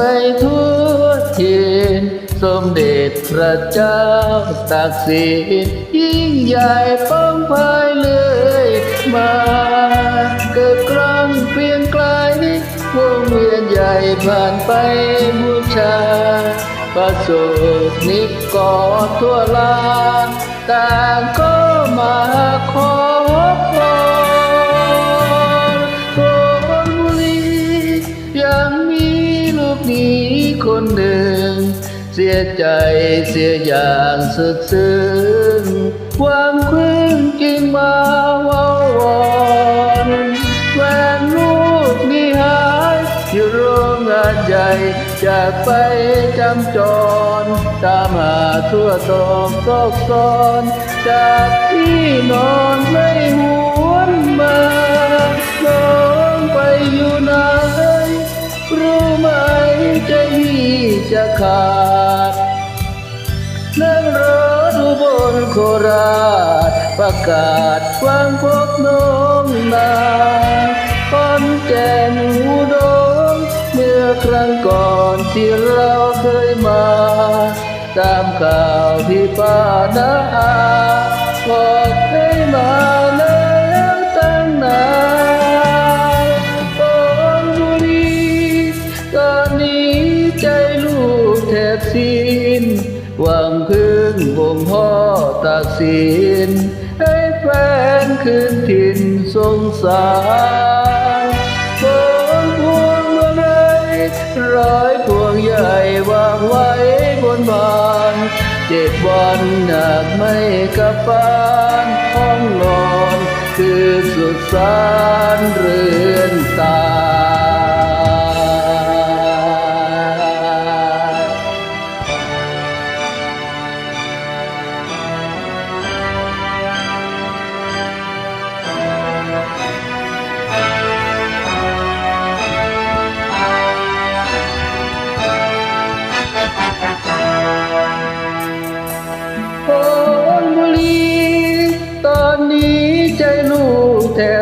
ไปทั่วทินสมเด็จพระเจ้าตากสินยิ่งใหญ่ป้องภายเลยมาเกิดกลางเพียงไกลวงเวียนใหญ่ผ่านไปบูชาประสบนิกรทั่วลานต่างก็มาขอพ สียใจเสียอย่างสุดซึ้งความครึ่งจริงมาว่าวอนแฟนลูกนี่หายอยู่โรงงานใหญ่จากไปจำจร ตามหาทั่วตอกซอกซอนจากที่นอนไม่หัว จะขาดนั่งรถอุบลโคราชประกาศวางพบน้องนาคอนแก่นอุดมเมื่อครั้งก่อนที่เราเคยมา ตามข่าวพี่ป้านาอาบอกให้มา ชินหวังพึ่งวงพ่อตากสินให้แฟนคืนถิ่นสงสารบนพวงมาลัยร้อยพวงใหญ่วางไว้บนบาน เจ็ดวันหนักไม่กลับบ้าน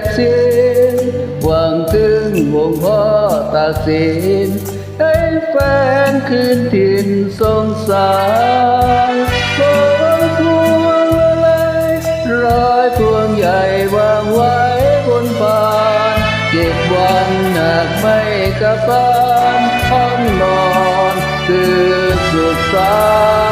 บสิ้นหวังถึงวงพ่อตาสินให้แฟนคืนถิ่นสงสารโอนพวงอะไรร้อยพวงใหญ่วางไว้บนบานเจ็ดวันหนักไม่กลับบ้านห้องนอนคือสุดสาย